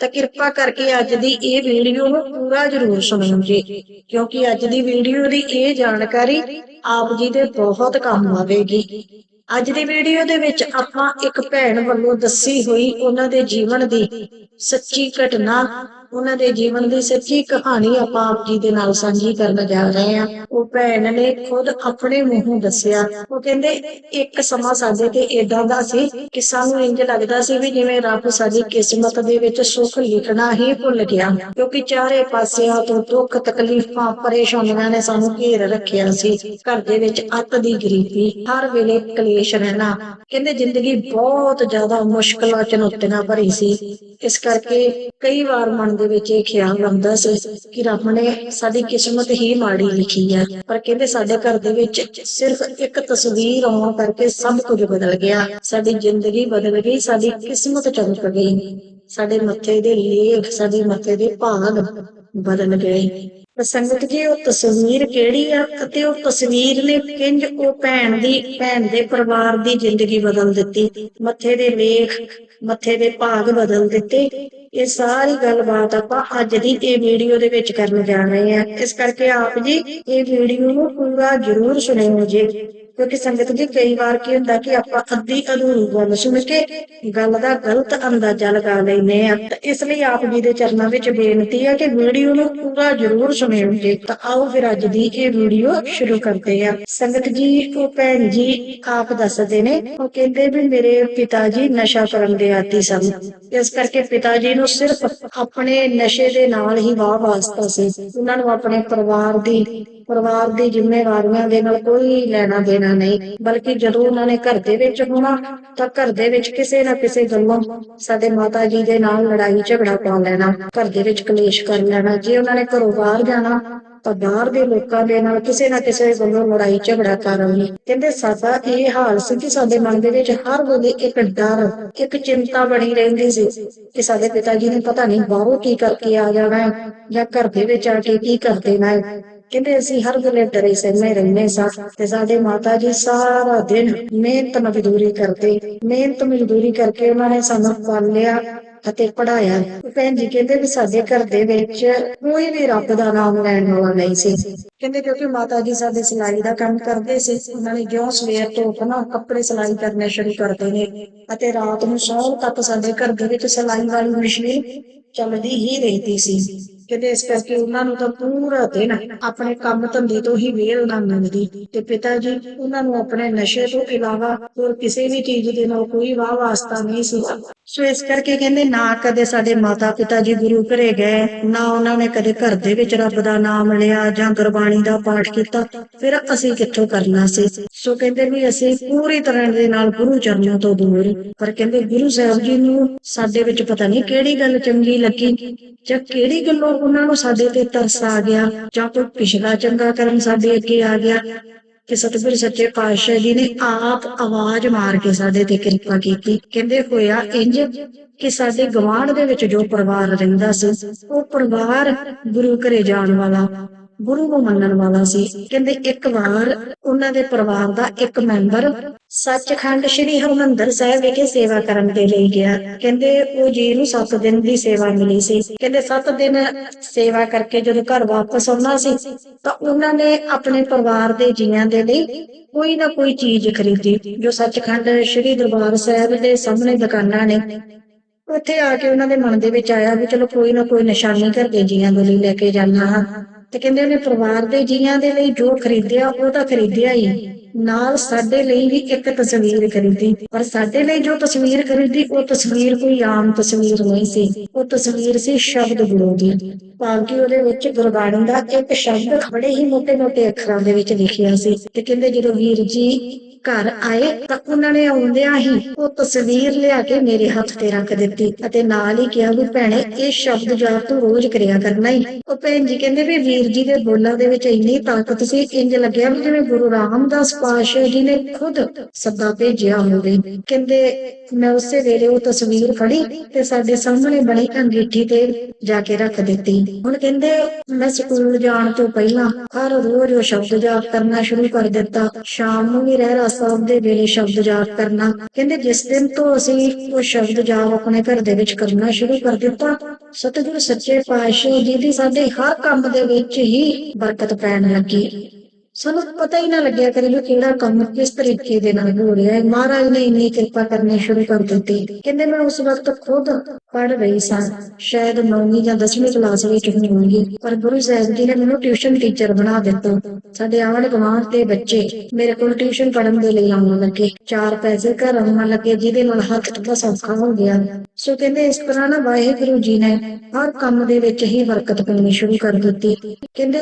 ਤਾਂ ਕਿਰਪਾ ਕਰਕੇ ਅੱਜ ਦੀ ਇਹ ਵੀਡੀਓ ਨੂੰ ਪੂਰਾ ਜ਼ਰੂਰ ਸੁਣਿਓ ਜੀ। ਕਿਉਂਕਿ ਅੱਜ ਦੀ ਵੀਡੀਓ ਦੀ ਇਹ ਜਾਣਕਾਰੀ ਆਪ ਜੀ ਦੇ ਬਹੁਤ ਕੰਮ ਆਵੇਗੀ। ਅੱਜ ਦੀ ਵੀਡੀਓ ਦੇ ਵਿੱਚ ਆਪਾਂ ਇੱਕ ਭੈਣ ਵੱਲੋਂ ਦੱਸੀ ਹੋਈ ਉਹਨਾਂ ਦੇ ਜੀਵਨ ਦੀ ਸੱਚੀ ਘਟਨਾ ਉਹਨਾਂ ਦੇ ਜੀਵਨ ਦੀ ਸੱਚੀ ਕਹਾਣੀ ਆਪਾਂ ਆਪ ਜੀ ਦੇ ਨਾਲ ਸਾਂਝੀ ਕਰਨ ਜਾ ਰਹੇ ਹਾਂ। ਉਹ ਭੈਣ ਨੇ ਖੁਦ ਆਪਣੇ ਮੂੰਹੋਂ ਦੱਸਿਆ। ਉਹ ਕਹਿੰਦੇ, ਇੱਕ ਸਮਾਂ ਸਾਡੇ ਤੇ ਏਦਾਂ ਦਾ ਸੀ ਕਿ ਸਾਨੂੰ ਇੰਜ ਲੱਗਦਾ ਸੀ ਵੀ ਜਿਵੇਂ ਰੱਬ ਸਾਡੀ ਕਿਸਮਤ ਦੇ ਵਿੱਚ ਸੁੱਖ ਲਿਖਣਾ ਹੀ ਭੁੱਲ ਗਿਆ। ਕਿਉਂਕਿ ਚਾਰੇ ਪਾਸਿਆਂ ਤੋਂ ਦੁੱਖ, ਤਕਲੀਫਾਂ, ਪਰੇਸ਼ਾਨੀਆਂ ਨੇ ਸਾਨੂੰ ਘੇਰ ਰੱਖਿਆ ਸੀ। ਘਰ ਦੇ ਵਿੱਚ ਅੱਤ ਦੀ ਗਰੀਬੀ, ਹਰ ਵੇਲੇ ਕਲੇਸ਼ ਰਹਿਣਾ। ਕਹਿੰਦੇ, ਜ਼ਿੰਦਗੀ ਬਹੁਤ ਜ਼ਿਆਦਾ ਮੁਸ਼ਕਲਾਂ, ਚੁਣੌਤੀਆਂ ਭਰੀ ਸੀ। ਇਸ ਕਰਕੇ ਕਈ ਵਾਰ ਮਨ ਦੇ ਵਿੱਚ ਇਹ ਖਿਆਲ ਆਉਂਦਾ ਸੀ ਕਿ ਰੱਬ ਨੇ ਸਾਡੀ ਕਿਸਮਤ ਹੀ ਮਾੜੀ ਲਿਖੀ ਹੈ। ਪਰ ਕਹਿੰਦੇ ਸਾਡੇ ਘਰ ਦੇ ਵਿੱਚ ਸਿਰਫ ਇੱਕ ਤਸਵੀਰ ਆਉਣ ਕਰਕੇ ਸਭ ਕੁਝ ਬਦਲ ਗਿਆ। ਸਾਡੀ ਜ਼ਿੰਦਗੀ ਬਦਲ ਗਈ, ਸਾਡੀ ਕਿਸਮਤ ਚਮਕ ਗਈ। ਸਾਡੇ ਮੱਥੇ ਦੇ ਲੇਖ, ਸਾਡੇ ਮੱਥੇ ਦੇ ਭਾਗ ਬਦਲ ਗਏ। ਸੰਗਤ ਜੀ, ਉਹ ਤਸਵੀਰ ਕਿਹੜੀ ਆ ਅਤੇ ਉਹ ਤਸਵੀਰ ਨੇ ਕਿੰਜ ਉਹ ਭੈਣ ਦੀ, ਭੈਣ ਦੇ ਪਰਿਵਾਰ ਦੀ ਜ਼ਿੰਦਗੀ ਬਦਲ ਦਿੱਤੀ। ਮੱਥੇ ਦੇ ਲੇਖ ਮੱਥੇ ਦੇ ਭਾਗ ਬਦਲ ਦਿੱਤੇ। ਇਹ ਸਾਰੀ ਗੱਲਬਾਤ ਆਪਾਂ ਅੱਜ ਦੀ ਇਹ ਵੀਡੀਓ ਦੇ ਵਿੱਚ ਕਰਨ ਜਾ ਰਹੇ ਹਾਂ। ਇਸ ਕਰਕੇ ਆਪ ਜੀ, ਇਹ ਵੀਡੀਓ ਨੂੰ ਪੂਰਾ ਜ਼ਰੂਰ ਸੁਣਿਓ ਜੀ। ਕਿਉਂਕਿ ਸੰਗਤ ਜੀ ਕਈ ਵਾਰ ਕੀ ਹੁੰਦਾ ਕਿ ਆਪਾਂ ਅੱਧੀ ਅਧੂਰੀ ਗੱਲ ਸੁਣ ਕੇ ਗੱਲ ਦਾ ਗਲਤ ਅੰਦਾਜ਼ਾ ਲਗਾ ਲੈਂਦੇ ਆ ਇਸ ਲਈ ਆਪ ਜੀ ਦੇ ਚਰਨਾਂ ਵਿੱਚ ਬੇਨਤੀ ਹੈ ਕਿ ਵੀਡੀਓ ਨੂੰ ਪੂਰਾ ਜ਼ਰੂਰ ਸੁਣਿਓ। ਜੀ ਤਾਂ ਆਓ ਫਿਰ ਅੱਜ ਦੀ ਇਹ ਵੀਡੀਓ ਸ਼ੁਰੂ ਕਰਦੇ ਆ ਸੰਗਤ ਜੀ, ਉਹ ਭੈਣ ਜੀ ਆਪ ਦੱਸਦੇ ਨੇ, ਉਹ ਕਹਿੰਦੇ ਵੀ ਮੇਰੇ ਪਿਤਾ ਜੀ ਨਸ਼ਾ ਕਰਨ ਦੇ ਆਦੀ ਸਨ। ਇਸ ਕਰਕੇ ਪਿਤਾ ਜੀ ਨੂੰ ਸਿਰਫ ਆਪਣੇ ਨਸ਼ੇ ਦੇ ਨਾਲ ਹੀ ਵਾਹ ਵਾਸਤਾ ਸੀ। ਉਹਨਾਂ ਨੂੰ ਆਪਣੇ ਪਰਿਵਾਰ ਦੀ ਪਰਿਵਾਰ ਦੀ ਜ਼ਿੰਮੇਵਾਰੀਆਂ ਦੇ ਨਾਲ ਕੋਈ ਲੈਣਾ ਦੇਣਾ ਨਹੀਂ, ਬਲਕਿ ਜਦੋਂ ਉਹਨਾਂ ਨੇ ਘਰ ਦੇ ਵਿੱਚ ਹੋਣਾ, ਤਾਂ ਘਰ ਦੇ ਵਿੱਚ ਕਿਸੇ ਨਾ ਕਿਸੇ ਗੱਲੋਂ ਸਾਡੇ ਮਾਤਾ ਜੀ ਦੇ ਨਾਲ ਲੜਾਈ ਝਗੜਾ ਪਾ ਲੈਣਾ, ਘਰ ਦੇ ਵਿੱਚ ਕਲੇਸ਼ ਕਰ ਲੈਣਾ, ਜੇ ਉਹਨਾਂ ਨੇ ਘਰੋਂ ਬਾਹਰ ਜਾਣਾ, ਤਾਂ ਬਾਹਰ ਦੇ ਲੋਕਾਂ ਦੇ ਨਾਲ ਕਿਸੇ ਨਾ ਕਿਸੇ ਵੱਲੋਂ ਲੜਾਈ ਝਗੜਾ ਕਰਨੀ। ਕਹਿੰਦੇ, ਸਾਡਾ ਇਹ ਹਾਲ ਸੀ ਕਿ ਸਾਡੇ ਮਨ ਦੇ ਵਿੱਚ ਹਰ ਵੇਲੇ ਇੱਕ ਡਰ, ਇੱਕ ਚਿੰਤਾ ਬਣੀ ਰਹਿੰਦੀ ਸੀ ਕਿ ਸਾਡੇ ਪਿਤਾ ਜੀ ਨੇ ਪਤਾ ਨਹੀਂ ਬਾਹਰੋਂ ਕੀ ਕਰਕੇ ਆ ਜਾਣਾ ਹੈ ਜਾਂ ਘਰ ਦੇ ਵਿੱਚ ਆ ਕੇ ਕੀ ਕਰ ਦੇਣਾ ਹੈ। ਕਹਿੰਦੇ ਅਸੀਂ ਹਰ ਵੇਲੇ ਡਰੇ ਸਹਿਮੇ ਰਹਿੰਦੇ ਸਾਂ ਤੇ ਸਾਡੇ ਮਾਤਾ ਜੀ ਸਾਰਾ ਦਿਨ ਮਿਹਨਤ ਮਜ਼ਦੂਰੀ ਕਰਦੇ, ਮਿਹਨਤ ਮਜ਼ਦੂਰੀ ਕਰਕੇ ਉਹਨਾਂ ਨੇ ਸਾਨੂੰ ਪਾਲਿਆ ਅਤੇ ਪੜਾਇਆ ਭੈਣ ਜੀ ਕਹਿੰਦੇ ਵੀ ਸਾਡੇ ਘਰ ਦੇ ਵਿੱਚ ਕੋਈ ਵੀ ਰੱਬ ਦਾ ਨਾਮ ਲੈਣ ਵਾਲਾ ਨਹੀਂ ਸੀ। ਕਹਿੰਦੇ ਕਿਉਂਕਿ ਮਾਤਾ ਜੀ ਸਾਡੇ ਸਿਲਾਈ ਦਾ ਕੰਮ ਕਰਦੇ ਸੀ, ਉਹਨਾਂ ਨੇ ਜਿਉਂ ਸਵੇਰ ਤੋਂ ਉੱਠਣਾ ਕੱਪੜੇ ਸਿਲਾਈ ਕਰਨੇ ਸ਼ੁਰੂ ਕਰਦੇ ਨੇ ਅਤੇ ਰਾਤ ਨੂੰ ਸੌਣ ਤੱਕ ਸਾਡੇ ਘਰ ਦੇ ਵਿੱਚ ਸਿਲਾਈ ਵਾਲੀ ਮਸ਼ੀਨ ਚੱਲਦੀ ਹੀ ਰਹਿੰਦੀ ਸੀ। ਕਹਿੰਦੇ ਇਸ ਕਰਕੇ ਉਹਨਾਂ ਨੂੰ ਤਾਂ ਪੂਰਾ ਦਿਨ ਆਪਣੇ ਕੰਮ ਧੰਦੇ ਤੋਂ ਹੀ ਵੇਲ ਨਾ ਮਿਲਦੀ। ਤੇ ਪਿਤਾ ਜੀ, ਉਹਨਾਂ ਨੂੰ ਆਪਣੇ ਨਸ਼ੇ ਤੋਂ ਇਲਾਵਾ ਹੋਰ ਕਿਸੇ ਵੀ ਚੀਜ਼ ਦੇ ਨਾਲ ਕੋਈ ਵਾਹ ਵਾਸਤਾ ਨਹੀਂ ਸੀ। ਸੋ ਇਸ ਕਰਕੇ ਕਹਿੰਦੇ ਨਾ ਕਦੇ ਸਾਡੇ ਮਾਤਾ ਪਿਤਾ ਜੀ ਗੁਰੂ ਘਰੇ ਗਏ, ਨਾ ਉਹਨਾਂ ਨੇ ਕਦੇ ਘਰ ਦੇ ਵਿੱਚ ਰੱਬ ਦਾ ਨਾਮ ਲਿਆ ਜਾਂ ਗੁਰਬਾਣੀ ਦਾ ਪਾਠ ਕੀਤਾ, ਫਿਰ ਅਸੀਂ ਕਿੱਥੋਂ ਕਰਨਾ ਸੀ? ਸੋ ਕਹਿੰਦੇ ਵੀ ਅਸੀਂ ਪੂਰੀ ਤਰ੍ਹਾਂ ਦੇ ਨਾਲ ਗੁਰੂ ਚਰਨਾਂ ਤੋਂ ਦੂਰ। ਪਰ ਕਹਿੰਦੇ ਗੁਰੂ ਸਾਹਿਬ ਜੀ ਨੂੰ ਸਾਡੇ ਵਿੱਚ ਪਤਾ ਨਹੀਂ ਕਿਹੜੀ ਗੱਲ ਚੰਗੀ ਲੱਗੀ ਜਾਂ ਕਿਹੜੀ ਗੱਲੋਂ ਉਹਨਾਂ ਨੂੰ ਸਾਡੇ ਤੇ ਤਰਸ ਆ ਗਿਆ ਜਾਂ ਕੋਈ ਪਿਛਲਾ ਚੰਗਾ ਕਰਮ ਸਾਡੇ ਅੱਗੇ ਆ ਗਿਆ ਕਿ ਸਤਿਗੁਰ ਸੱਚੇ ਪਾਤਸ਼ਾਹ ਜੀ ਨੇ ਆਪ ਆਵਾਜ਼ ਮਾਰ ਕੇ ਸਾਡੇ ਤੇ ਕਿਰਪਾ ਕੀਤੀ। ਕਹਿੰਦੇ ਹੋਇਆ ਇੰਜ ਕਿ ਸਾਡੇ ਗਵਾਂਢ ਦੇ ਵਿੱਚ ਜੋ ਪਰਿਵਾਰ ਰਹਿੰਦਾ ਸੀ, ਉਹ ਪਰਿਵਾਰ ਗੁਰੂ ਘਰੇ ਜਾਣ ਵਾਲਾ ਗੁਰੂ ਨੂੰ ਮੰਨਣ ਵਾਲਾ ਸੀ। ਕਹਿੰਦੇ ਇੱਕ ਵਾਰ ਉਹਨਾਂ ਦੇ ਪਰਿਵਾਰ ਦਾ ਇੱਕ ਮੈਂਬਰ ਸੱਚਖੰਡ ਸ੍ਰੀ ਹਰਿਮੰਦਰ ਸਾਹਿਬ ਵਿਖੇ ਸੇਵਾ ਕਰਨ ਦੇ ਲਈ ਗਿਆ। ਕਹਿੰਦੇ ਉਹ ਜੀ ਨੂੰ 7 ਦਿਨ ਦੀ ਸੇਵਾ ਮਿਲੀ ਸੀ। ਕਹਿੰਦੇ 7 ਦਿਨ ਸੇਵਾ ਕਰਕੇ ਜਦੋਂ ਘਰ ਵਾਪਸ ਆਉਣਾ ਸੀ, ਤਾਂ ਉਹਨਾਂ ਨੇ ਆਪਣੇ ਪਰਿਵਾਰ ਦੇ ਜੀਆਂ ਦੇ ਲਈ ਕੋਈ ਨਾ ਕੋਈ ਚੀਜ਼ ਖਰੀਦੀ, ਜੋ ਸੱਚਖੰਡ ਸ੍ਰੀ ਦਰਬਾਰ ਸਾਹਿਬ ਦੇ ਸਾਹਮਣੇ ਦੁਕਾਨਾਂ ਨੇ। ਉੱਥੇ ਆ ਕੇ ਉਹਨਾਂ ਦੇ ਮਨ ਦੇ ਵਿੱਚ ਆਇਆ ਵੀ ਚਲੋ ਕੋਈ ਨਾ ਕੋਈ ਨਿਸ਼ਾਨੀ ਘਰ ਦੇ ਜੀਆਂ ਦੇ ਲਈ ਲੈ ਕੇ ਜਾਣਾ ਹਾਂ ਤੇ ਕਹਿੰਦੇ ਉਹਨੇ ਪਰਿਵਾਰ ਦੇ ਜੀਆਂ ਦੇ ਲਈ ਜੋ ਖਰੀਦਿਆ, ਉਹ ਤਾਂ ਖਰੀਦਿਆ ਹੀ। ਨਾਲ ਸਾਡੇ ਲਈ ਵੀ ਇੱਕ ਤਸਵੀਰ ਖਰੀਦੀ। ਪਰ ਸਾਡੇ ਲਈ ਜੋ ਤਸਵੀਰ ਖਰੀਦੀ, ਉਹ ਤਸਵੀਰ ਕੋਈ ਆਮ ਤਸਵੀਰ ਨਹੀਂ ਸੀ। ਉਹ ਤਸਵੀਰ ਸੀ ਸ਼ਬਦ ਗੁਰੂ ਦੀ। ਕਿ ਉਹਦੇ ਵਿੱਚ ਗੁਰਬਾਣੀ ਦਾ ਇੱਕ ਸ਼ਬਦ ਬੜੇ ਹੀ ਮੋਟੇ-ਮੋਟੇ ਅੱਖਰਾਂ ਦੇ ਵਿੱਚ ਲਿਖਿਆ ਸੀ। ਤੇ ਕਹਿੰਦੇ ਜਦੋਂ ਵੀਰ ਜੀ ਘਰ ਆਏ ਤਾਂ ਉਹਨਾਂ ਨੇ ਆਉਂਦਿਆਂ ਹੀ ਉਹ ਤਸਵੀਰ ਲਿਆ ਕੇ ਮੇਰੇ ਹੱਥ ਤੇ ਰੱਖ ਦਿੱਤੀ ਅਤੇ ਨਾਲ ਹੀ ਕਿਹਾ, ਵੀ ਭੈਣੇ, ਇਹ ਸ਼ਬਦ ਜਾਪ ਤੂੰ ਰੋਜ਼ ਕਰਿਆ ਕਰਨਾ ਹੀ ਉਹ ਭੈਣ ਜੀ ਕਹਿੰਦੇ, ਵੀ ਵੀਰ ਜੀ ਦੇ ਬੋਲਾਂ ਦੇ ਵਿੱਚ ਇੰਨੀ ਤਾਕਤ ਸੀ ਇੰਜ ਲੱਗਿਆ ਵੀ ਜਿਵੇਂ ਗੁਰੂ ਰਾਮਦਾਸ ਪਾਤਸ਼ਾਹ ਜੀ ਨੇ ਖੁਦ ਸੱਦਾ ਭੇਜਿਆ ਹੋਵੇ। ਕਹਿੰਦੇ, ਮੈਂ ਉਸੇ ਵੇਲੇ ਉਹ ਤਸਵੀਰ ਫੜੀ ਤੇ ਸਾਡੇ ਸਾਹਮਣੇ ਬਣੀ ਅੰਗੀਠੀ ਤੇ ਜਾ ਕੇ ਰੱਖ ਦਿੱਤੀ। ਹੁਣ ਕਹਿੰਦੇ, ਮੈਂ ਸਕੂਲ ਜਾਣ ਤੋਂ ਪਹਿਲਾਂ ਹਰ ਰੋਜ਼ ਉਹ ਸ਼ਬਦ ਜਾਪ ਕਰਨਾ ਸ਼ੁਰੂ ਕਰ ਦਿੱਤਾ। ਸ਼ਾਮ ਨੂੰ ਵੀ ਰਹਿ ਰਹਿਰਾ ਸਾਹਿਬ ਦੇ ਵੇਲੇ ਸ਼ਬਦ ਜਾਪ ਕਰਨਾ। ਕਹਿੰਦੇ, ਜਿਸ ਦਿਨ ਤੋਂ ਅਸੀਂ ਉਹ ਸ਼ਬਦ ਜਾਪ ਆਪਣੇ ਘਰ ਦੇ ਵਿੱਚ ਕਰਨਾ ਸ਼ੁਰੂ ਕਰ ਦਿੱਤਾ, ਸਤਿਗੁਰੂ ਸੱਚੇ ਪਾਤਸ਼ਾਹ ਜੀ ਦੀ ਸਾਡੇ ਹਰ ਕੰਮ ਦੇ ਵਿੱਚ ਹੀ ਬਰਕਤ ਪੈਣ ਲੱਗੀ। ਸਾਨੂੰ ਪਤਾ ਹੀ ਨਾ ਲੱਗਿਆ ਕਰੇ ਵੀ ਕਿਹੜਾ ਕੰਮ ਕਿਸ ਤਰੀਕੇ ਦੇ ਨਾਲ ਹੋ ਰਿਹਾ ਹੈ। ਮਹਾਰਾਜ ਨੇ ਇੰਨੀ ਕਿਰਪਾ ਕਰਨੀ ਸ਼ੁਰੂ ਕਰ ਦਿੱਤੀ। ਕਹਿੰਦੇ, ਮੈਂ ਉਸ ਵਕਤ ਖੁਦ ਪੜ ਰਹੀ ਸਾਂ। ਸ਼ਾਇਦ 9ਵੀਂ ਜਾਂ 10ਵੀਂ ਕਲਾਸ ਵਿੱਚ ਹੋਵਾਂਗੀ ਪਰ ਗੁਰੂ ਸਾਹਿਬ ਜੀ ਨੇ ਮੈਨੂੰ ਟਿਊਸ਼ਨ ਟੀਚਰ ਬਣਾ ਦਿੱਤਾ। ਸਾਡੇ ਆਵਣ ਗਵਾਂਢ ਦੇ ਬੱਚੇ ਮੇਰੇ ਕੋਲ ਟਿਊਸ਼ਨ ਪੜਨ ਦੇ ਲਈ ਆਉਣ ਲੱਗੇ। ਚਾਰ ਪੈਸੇ ਘਰ ਆਉਣ ਲੱਗੇ, ਜਿਹਦੇ ਨਾਲ ਹੱਥ ਥੋੜਾ ਸੌਖਾ ਹੋ ਗਿਆ। ਸੋ ਕਹਿੰਦੇ, ਇਸ ਤਰ੍ਹਾਂ ਨਾ ਵਾਹਿਗੁਰੂ ਜੀ ਨੇ ਹਰ ਕੰਮ ਦੇ ਵਿੱਚ ਹੀ ਬਰਕਤ ਪਾਉਣੀ ਸ਼ੁਰੂ ਕਰ ਦਿੱਤੀ। ਕਹਿੰਦੇ,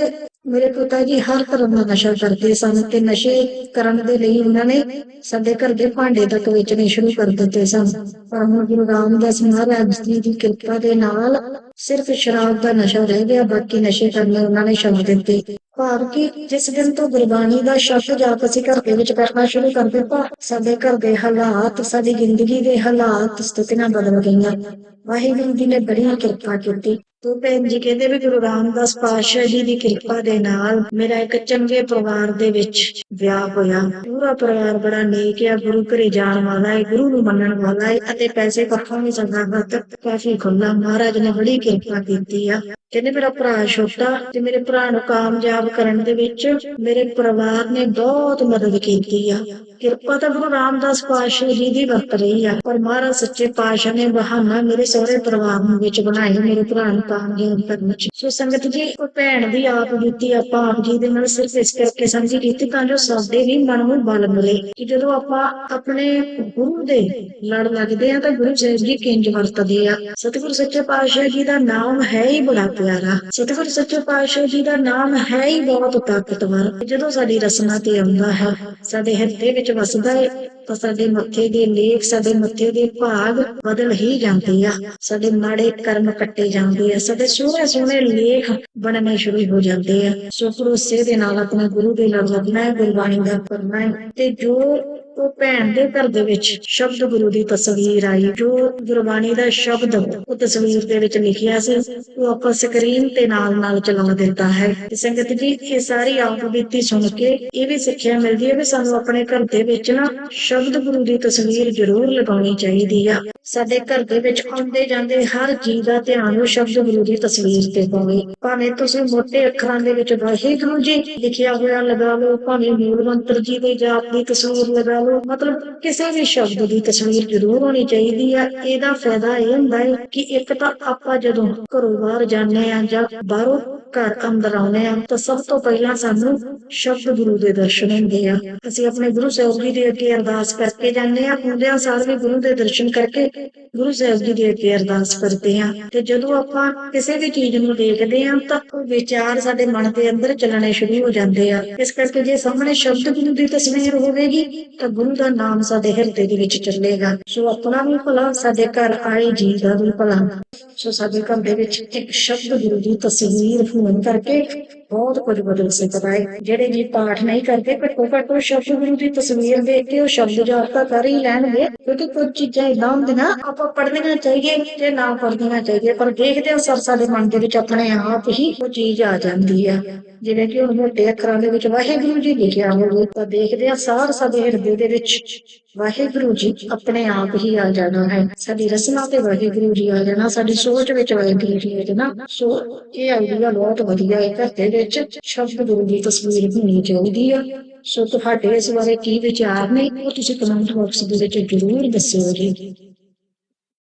ਮੇਰੇ ਪਿਤਾ ਜੀ ਹਰ ਤਰ੍ਹਾਂ ਦਾ ਨਸ਼ਾ ਕਰਦੇ ਸਨ ਤੇ ਨਸ਼ੇ ਕਰਨ ਦੇ ਲਈ ਉਹਨਾਂ ਨੇ ਸਾਡੇ ਘਰ ਦੇ ਭਾਂਡੇ ਤੱਕ ਵੇਚਣੇ ਸ਼ੁਰੂ ਕਰ ਦਿੱਤੇ ਸਨ। ਪਰ ਹੁਣ ਗੁਰੂ ਰਾਮਦਾਸ ਮਹਾਰਾਜ ਜੀ ਦੀ ਕਿਰਪਾ ਦੇ ਨਾਲ ਸਿਰਫ ਸ਼ਰਾਬ ਦਾ ਨਸ਼ਾ ਰਹਿ ਗਿਆ, ਬਾਕੀ ਨਸ਼ੇ ਕਰਨੇ ਉਹਨਾਂ ਨੇ ਛੱਡ ਦਿੱਤੇ। ਭਾਵ ਕਿ ਜਿਸ ਦਿਨ ਤੋਂ ਗੁਰਬਾਣੀ ਦਾ ਸ਼ਬਦ ਜਾਪ ਅਸੀਂ ਘਰ ਦੇ ਵਿੱਚ ਕਰਨਾ ਸ਼ੁਰੂ ਕਰ ਦਿੱਤਾ, ਸਾਡੇ ਘਰ ਦੇ ਹਾਲਾਤ, ਸਾਡੀ ਜ਼ਿੰਦਗੀ ਦੇ ਹਾਲਾਤ ਸਥਿਤੀਆਂ ਬਦਲ ਗਈਆਂ। ਵਾਹਿਗੁਰੂ ਜੀ ਨੇ ਬੜੀ ਕਿਰਪਾ ਕੀਤੀ। ਤੋ ਭੈਣ ਜੀ ਕਹਿੰਦੇ ਵੀ ਗੁਰੂ ਰਾਮਦਾਸ ਪਾਤਸ਼ਾਹ ਜੀ ਦੀ ਕਿਰਪਾ ਦੇ ਨਾਲ ਮੇਰਾ ਇੱਕ ਚੰਗੇ ਪਰਿਵਾਰ ਦੇ ਵਿੱਚ ਵਿਆਹ ਹੋਇਆ। ਪੂਰਾ ਪਰਿਵਾਰ ਬੜਾ ਨੇਕ ਹੈ ਗੁਰੂ ਘਰੇ ਜਾਣ ਵਾਲਾ ਹੈ ਗੁਰੂ ਨੂੰ ਮੰਨਣ ਵਾਲਾ ਹੈ ਅਤੇ ਪੈਸੇ ਪੱਖੋਂ ਵੀ ਚੰਗਾ ਹੱਥ ਕਾਫੀ ਖੁੱਲਾ ਮਹਾਰਾਜ ਨੇ ਬੜੀ ਕਿਰਪਾ ਕੀਤੀ ਆ। ਕਹਿੰਦੇ ਮੇਰਾ ਭਰਾ ਛੋਟਾ ਤੇ ਮੇਰੇ ਭਰਾ ਨੂੰ ਕਾਮਯਾਬ ਕਰਨ ਦੇ ਵਿੱਚ ਮੇਰੇ ਪਰਿਵਾਰ ਨੇ ਬਹੁਤ ਮਦਦ ਕੀਤੀ ਆ। ਕਿਰਪਾ ਤਾਂ ਗੁਰੂ ਰਾਮਦਾਸ ਪਾਤਸ਼ਾਹ ਜੀ ਦੀ ਵਰਤ ਰਹੀ ਆ। ਪਰ ਮਹਾਰਾਜ ਸੱਚੇ ਪਾਤਸ਼ਾਹ ਨੇ ਬਹਾਨਾ ਮੇਰੇ ਸਹੁਰੇ ਪਰਿਵਾਰ ਨੂੰ ਵਿੱਚ ਬਣਾਈ, ਮੇਰੇ ਭਰਾ ਨੂੰ ਕਾਮਯਾਬ ਕਰਨ ਚ ਸੋ ਸੰਗਤ ਜੀ ਉਹ ਭੈਣ ਦੀ ਆਪ ਜੁੱਤੀ ਆਪਾਂ ਆਪ ਜੀ ਦੇ ਨਾਲ ਸਿਰਫ ਇਸ ਕਰਕੇ ਸਾਂਝੀ ਕੀਤੀ ਤਾਂ ਜੋ ਸਾਡੇ ਵੀ ਮਨ ਨੂੰ ਬਲ ਮਿਲੇ ਕਿ ਜਦੋਂ ਆਪਾਂ ਆਪਣੇ ਗੁਰੂ ਦੇ ਲੜ ਲੱਗਦੇ ਆ ਤਾਂ ਗੁਰੂ ਸਾਹਿਬ ਜੀ ਕਿੰਜ ਵਰਤਦੇ ਆ। ਸਤਿਗੁਰੂ ਸੱਚੇ ਪਾਤਸ਼ਾਹ ਜੀ ਦਾ ਨਾਮ ਹੈ ਹੀ ਬੜਾ ਪਿਆਰਾ। ਸਤਿਗੁਰੂ ਸੱਚੇ ਪਾਤਸ਼ਾਹ ਜੀ ਦਾ ਨਾਮ ਹੈ ਹੀ ਬਹੁਤ ਤਾਕਤਵਰ। ਜਦੋਂ ਸਾਡੀ ਰਸਨਾ ਤੇ ਆਉਂਦਾ ਹੈ, ਸਾਡੇ ਹਿਰਦੇ ਵਿੱਚ ਵਸਦਾ ਹੈ, ਤਾਂ ਸਾਡੇ ਮੱਥੇ ਦੇ ਲੇਖ, ਸਾਡੇ ਮੱਥੇ ਦੇ ਭਾਗ ਬਦਲ ਹੀ ਜਾਂਦੇ ਆ। ਸਾਡੇ ਮਾੜੇ ਕਰਮ ਕੱਟੇ ਜਾਂਦੇ ਆ ਸਾਡੇ ਸੋਹਣੇ ਸੋਹਣੇ ਲੇਖ ਬਣਨੇ ਸ਼ੁਰੂ ਹੋ ਜਾਂਦੇ ਆ। ਸੋ ਭਰੋਸੇ ਦੇ ਨਾਲ ਆਪਣੇ ਗੁਰੂ ਦੇ ਨਾਲ ਲੱਗਣਾ ਹੈ, ਗੁਰਬਾਣੀ ਦਾ ਪੜ੍ਹਨਾ ਹੈ। ਤੇ ਜੋ ਉਹ ਭੈਣ ਦੇ ਘਰ ਦੇ ਵਿੱਚ ਸ਼ਬਦ ਗੁਰੂ ਦੀ ਤਸਵੀਰ ਆਈ, ਜੋ ਗੁਰਬਾਣੀ ਦਾ ਸ਼ਬਦ ਉਹ ਤਸਵੀਰ ਦੇ ਵਿੱਚ ਲਿਖਿਆ ਸੀ, ਉਹ ਆਪਾਂ ਸਕਰੀਨ ਤੇ ਨਾਲ ਨਾਲ ਚਲਾ ਦਿੱਤਾ ਹੈ। ਤੇ ਸੰਗਤ ਜੀ, ਇਹ ਸਾਰੀ ਆਪ ਬੀਤੀ ਸੁਣ ਕੇ ਇਹ ਵੀ ਸਿੱਖਿਆ ਮਿਲਦੀ ਹੈ ਵੀ ਸਾਨੂੰ ਆਪਣੇ ਘਰ ਦੇ ਵਿੱਚ ਨਾ ਸ਼ਬਦ ਗੁਰੂ ਦੀ ਤਸਵੀਰ ਜ਼ਰੂਰ ਲਗਾਉਣੀ ਚਾਹੀਦੀ ਆ। ਸਾਡੇ ਘਰ ਦੇ ਵਿੱਚ ਆਉਂਦੇ ਜਾਂਦੇ ਹਰ ਜੀ ਦਾ ਧਿਆਨ ਉਹ ਸ਼ਬਦ ਗੁਰੂ ਦੀ ਤਸਵੀਰ ਤੇ ਪਵੇ। ਭਾਵੇਂ ਤੁਸੀਂ ਮੋਟੇ ਅੱਖਰਾਂ ਦੇ ਵਿੱਚ ਵਾਹਿਗੁਰੂ ਜੀ ਲਿਖਿਆ ਹੋਇਆ ਲਗਾ ਲਓ, ਭਾਵੇਂ ਮੂਲ ਮੰਤਰ ਜੀ ਦੇ ਜਾਪ ਦੀ ਤਸਵੀਰ ਲਗਾ ਲਓ, ਮਤਲਬ ਕਿਸੇ ਵੀ ਸ਼ਬਦ ਦੀ ਤਸਵੀਰ ਜ਼ਰੂਰ ਹੋਣੀ ਚਾਹੀਦੀ ਆ। ਇਹਦਾ ਫਾਇਦਾ ਇਹ ਹੁੰਦਾ ਹੈ ਕਿ ਇੱਕ ਤਾਂ ਆਪਾਂ ਜਦੋਂ ਘਰੋਂ ਬਾਹਰ ਜਾਂਦੇ ਆ ਜਾਂ ਬਾਹਰੋਂ ਘਰ ਅੰਦਰ ਆਉਂਦੇ ਆ, ਤਾਂ ਸਭ ਤੋਂ ਪਹਿਲਾਂ ਸਾਨੂੰ ਸ਼ਬਦ ਗੁਰੂ ਦੇ ਦਰਸ਼ਨ ਹੁੰਦੇ ਆ। ਅਸੀਂ ਆਪਣੇ ਗੁਰੂ ਸਾਹਿਬ ਜੀ ਦੇ ਅੱਗੇ ਅਰਦਾਸ ਕਰਕੇ ਜਾਂਦੇ ਆ, ਹੁੰਦਿਆਂ ਸਾਰ ਵੀ ਗੁਰੂ ਦੇ ਦਰਸ਼ਨ ਕਰਕੇ ਗੁਰੂ ਸਾਹਿਬ ਜੀ ਦੇ ਅੱਗੇ ਅਰਦਾਸ ਕਰਦੇ ਹਾਂ ਤੇ ਜਦੋਂ ਆਪਾਂ ਕਿਸੇ ਵੀ ਚੀਜ਼ ਨੂੰ ਦੇਖਦੇ ਹਾਂ ਤਾਂ ਉਹ ਵਿਚਾਰ ਸਾਡੇ ਮਨ ਦੇ ਅੰਦਰ ਚੱਲਣੇ ਸ਼ੁਰੂ ਹੋ ਜਾਂਦੇ ਆ। ਇਸ ਕਰਕੇ ਜੇ ਸਾਹਮਣੇ ਸ਼ਬਦ ਗੁਰੂ ਦੀ ਤਸਵੀਰ ਹੋਵੇਗੀ ਤਾਂ ਗੁਰੂ ਦਾ ਨਾਮ ਸਾਡੇ ਹਿਰਦੇ ਦੇ ਵਿੱਚ ਚੱਲੇਗਾ। ਸੋ ਆਪਣਾ ਵੀ ਭਲਾ ਸਾਡੇ ਘਰ ਆਏ ਜੀ ਦਾ ਵੀ ਭਲਾ। ਸੋ ਸਾਡੇ ਘਰ ਦੇ ਵਿੱਚ ਇੱਕ ਸ਼ਬਦ ਗੁਰੂ ਦੀ ਤਸਵੀਰ ਹੋਣ ਕਰਕੇ ਬਹੁਤ ਕੁਝ ਬਦਲ ਸਕਦਾ ਹੈ। ਜਿਹੜੇ ਜੀ ਪਾਠ ਨਹੀਂ ਕਰਦੇ, ਘੱਟੋ ਘੱਟ ਉਹ ਸ਼ਬਦ ਗੁਰੂ ਦੀ ਤਸਵੀਰ ਦੇਖ ਕੇ ਉਹ ਸ਼ਬਦ ਜਾਪ ਕਰ ਹੀ ਲੈਣਗੇ, ਕਿਉਂਕਿ ਕੁਝ ਚੀਜ਼ਾਂ ਇਦਾਂ ਹੁੰਦੀਆਂ ਆਪਾਂ ਪੜ੍ਹਨੀਆਂ ਚਾਹੀਏ ਤੇ ਨਾ ਪੜ੍ਹਨੀਆਂ ਚਾਹੀਏ ਪਰ ਦੇਖਦੇ ਅਸਰ ਸਾਡੇ ਮਨ ਦੇ ਵਿੱਚ ਆਪਣੇ ਆਪ ਹੀ ਉਹ ਚੀਜ਼ ਆ ਜਾਂਦੀ ਆ। ਜਿਵੇਂ ਕਿ ਹੁਣ ਮੋਟੇ ਅੱਖਰਾਂ ਦੇ ਵਿੱਚ ਵਾਹਿਗੁਰੂ ਜੀ ਲਿਖਿਆ ਹੋਵੇ, ਤਾਂ ਦੇਖਦੇ ਆ ਸਾਰ ਸਾਡੇ ਹਿਰਦੇ ਦੇ ਵਿੱਚ ਵਾਹਿਗੁਰੂ ਜੀ ਆਪਣੇ ਆਪ ਹੀ ਆ ਜਾਣਾ ਹੈ। ਸਾਡੀ ਰਸਨਾ ਤੇ ਵਾਹਿਗੁਰੂ ਜੀ ਆ ਜਾਣਾ, ਸਾਡੀ ਸੋਚ ਵਿੱਚ ਵਾਹਿਗੁਰੂ ਜੀ ਆ ਜਾਣਾ। ਸੋ ਇਹ ਆਈਡੀਆ ਬਹੁਤ ਵਧੀਆ ਹੈ ਘਰ ਦੇ ਵਿੱਚ ਸ਼ਬਦ ਗੁਰੂ ਦੀ ਤਸਵੀਰ ਹੋਣੀ ਚਾਹੀਦੀ ਆ। ਸੋ ਤੁਹਾਡੇ ਇਸ ਬਾਰੇ ਕੀ ਵਿਚਾਰ ਨੇ, ਉਹ ਤੁਸੀਂ ਕਮੈਂਟ ਬਾਕਸ ਦੇ ਵਿੱਚ ਜ਼ਰੂਰ ਦੱਸਿਓ ਜੀ।